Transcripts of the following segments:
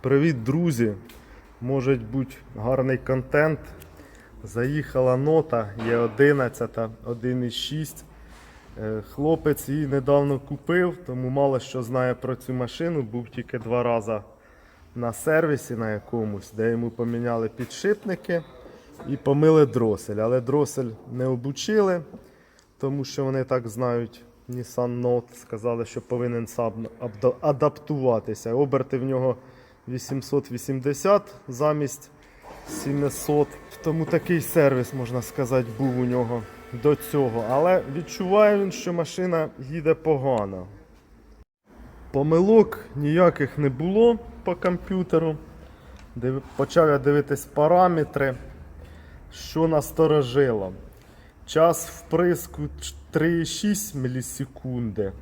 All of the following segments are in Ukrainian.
Привіт, друзі! Може бути гарний контент. Заїхала нота, є 11, 1,6. Е, Хлопець її недавно купив, тому мало що знає про цю машину. Був тільки два рази на сервісі на якомусь, де йому поміняли підшипники і помили дросель. Але дросель не обучили, тому що вони так знають Nissan Note. Сказали, що повинен сам адаптуватися. Оберти в нього 880 замість 700. Тому такий сервіс, можна сказати, був у нього до цього. Але відчуває він, що машина їде погано. Помилок ніяких не було по комп'ютеру. Почав я дивитись параметри, що насторожило. Час вприску 3,6 мілісекунди.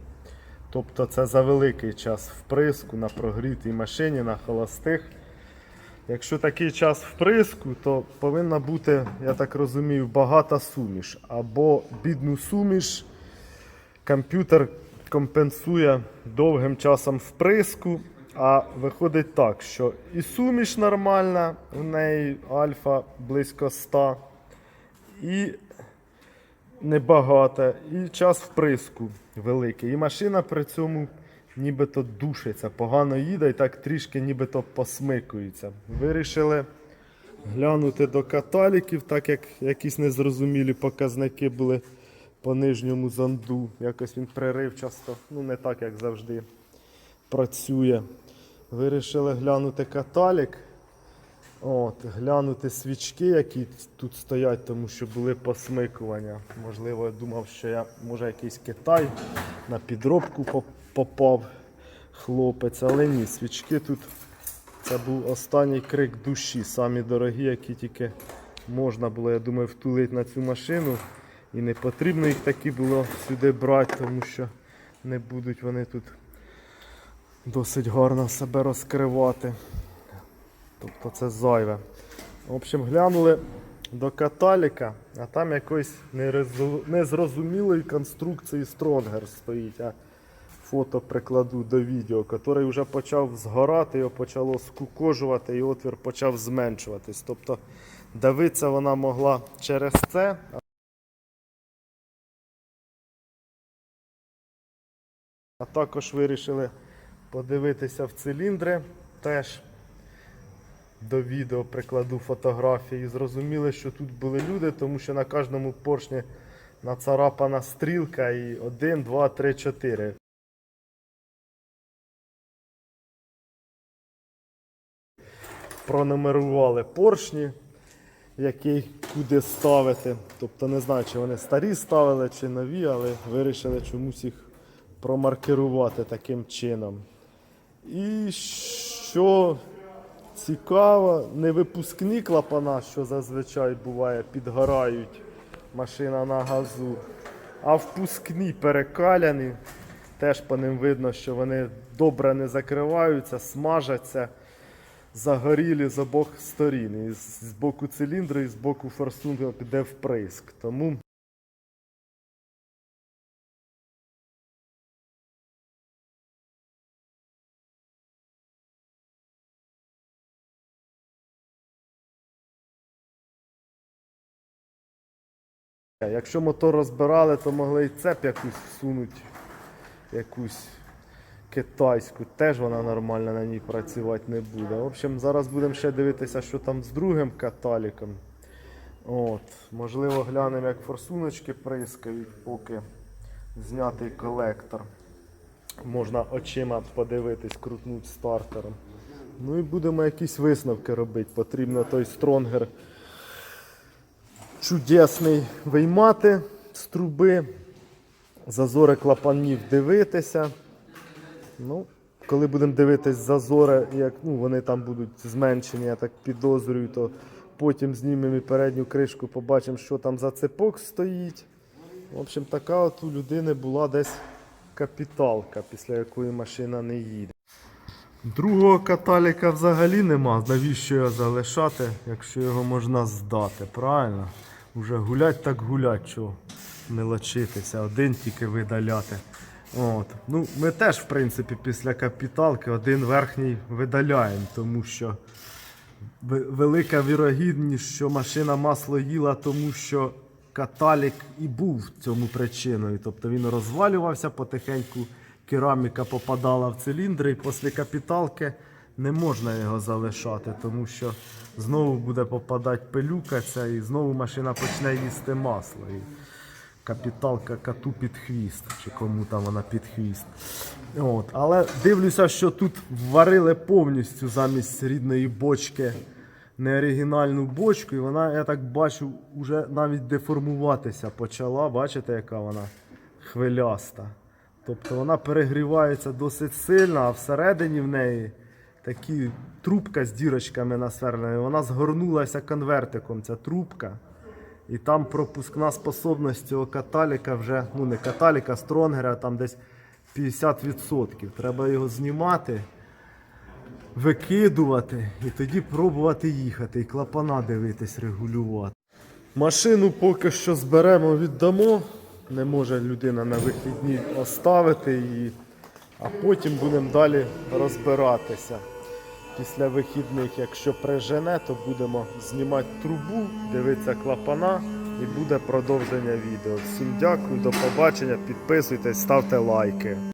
Тобто це за великий час вприску на прогрітій машині, на холостих. Якщо такий час вприску, то повинна бути, я так розумію, багата суміш. Або бідну суміш комп'ютер компенсує довгим часом вприску. А виходить так, що і суміш нормальна, в неї альфа близько 100, і небагато, і час вприску великий. І машина при цьому нібито душиться, погано їде і так трішки нібито посмикується. Вирішили глянути до каталіків, так як якісь незрозумілі показники були по нижньому занду. Якось він приривчасто, ну не так, як завжди, працює. Вирішили глянути каталік. От, глянути свічки, які тут стоять, тому що були посмикування. Можливо, я думав, що я може якийсь Китай на підробку попав хлопець, але ні, свічки тут це був останній крик душі, самі дорогі, які тільки можна було, я думаю, втулити на цю машину. І не потрібно їх такі було сюди брати, тому що не будуть вони тут досить гарно себе розкривати. Тобто це зайве. В общем, глянули до каталіка, а там якоїсь незрозумілої конструкції Стронгер стоїть. А фото прикладу до відео, який вже почав згорати, його почало скукожувати і отвір почав зменшуватись. Тобто давитися вона могла через це. А також вирішили подивитися в циліндри. Теж до відео прикладу фотографії. Зрозуміли, що тут були люди, тому що на кожному поршні нацарапана стрілка і 1, 2, 3, 4. Пронумерували поршні, який куди ставити. Тобто не знаю, чи вони старі ставили, чи нові, але вирішили чомусь їх промаркерувати таким чином. І що цікаво, не випускні клапана, що зазвичай буває, підгорають машина на газу, а впускні перекаляні. Теж по ним видно, що вони добре не закриваються, смажаться, загорілі з обох сторін. І з боку циліндру, і з боку форсунка піде вприск. Тому Якщо мотор розбирали, то могли і цеп якусь всунути, якусь китайську. Теж вона нормально на ній працювати не буде. В общем, зараз будемо ще дивитися, що там з другим каталіком. От, можливо, глянемо, як форсуночки прискають, поки знятий колектор. Можна очима подивитись, крутнути стартером. Ну і будемо якісь висновки робити. Потрібно той стронгер чудесний виймати з труби, зазори клапанів дивитися. Ну, коли будемо дивитись зазори, як ну, вони там будуть зменшені, я так підозрюю, то потім знімемо і передню кришку, побачимо, що там за цепок стоїть. В общем, така от у людини була десь капіталка, після якої машина не їде. Другого каталіка взагалі нема. Навіщо його залишати, якщо його можна здати, правильно? Уже гулять так гулять, що мелочитися, один тільки видаляти. От. Ну, ми теж, в принципі, після капіталки один верхній видаляємо, тому що велика вірогідність, що машина масло їла, тому що каталік і був цьому причиною. Тобто він розвалювався потихеньку, кераміка попадала в циліндри, і після капіталки не можна його залишати, тому що знову буде попадати пилюка ця, і знову машина почне їсти масло. І капіталка коту під хвіст, чи кому там вона під хвіст. От. Але дивлюся, що тут варили повністю замість рідної бочки неоригінальну бочку, і вона, я так бачу, вже навіть деформуватися почала. Бачите, яка вона хвиляста. Тобто вона перегрівається досить сильно, а всередині в неї такі трубка з дірочками насверлена. Вона згорнулася конвертиком, ця трубка. І там пропускна способність цього каталіка вже, ну не каталіка, стронгера, там десь 50%. Треба його знімати, викидувати і тоді пробувати їхати, і клапана дивитись, регулювати. Машину поки що зберемо, віддамо. Не може людина на вихідні оставити її, а потім будемо далі розбиратися. Після вихідних, якщо прижене, то будемо знімати трубу, дивитися клапана і буде продовження відео. Всім дякую, до побачення, підписуйтесь, ставте лайки.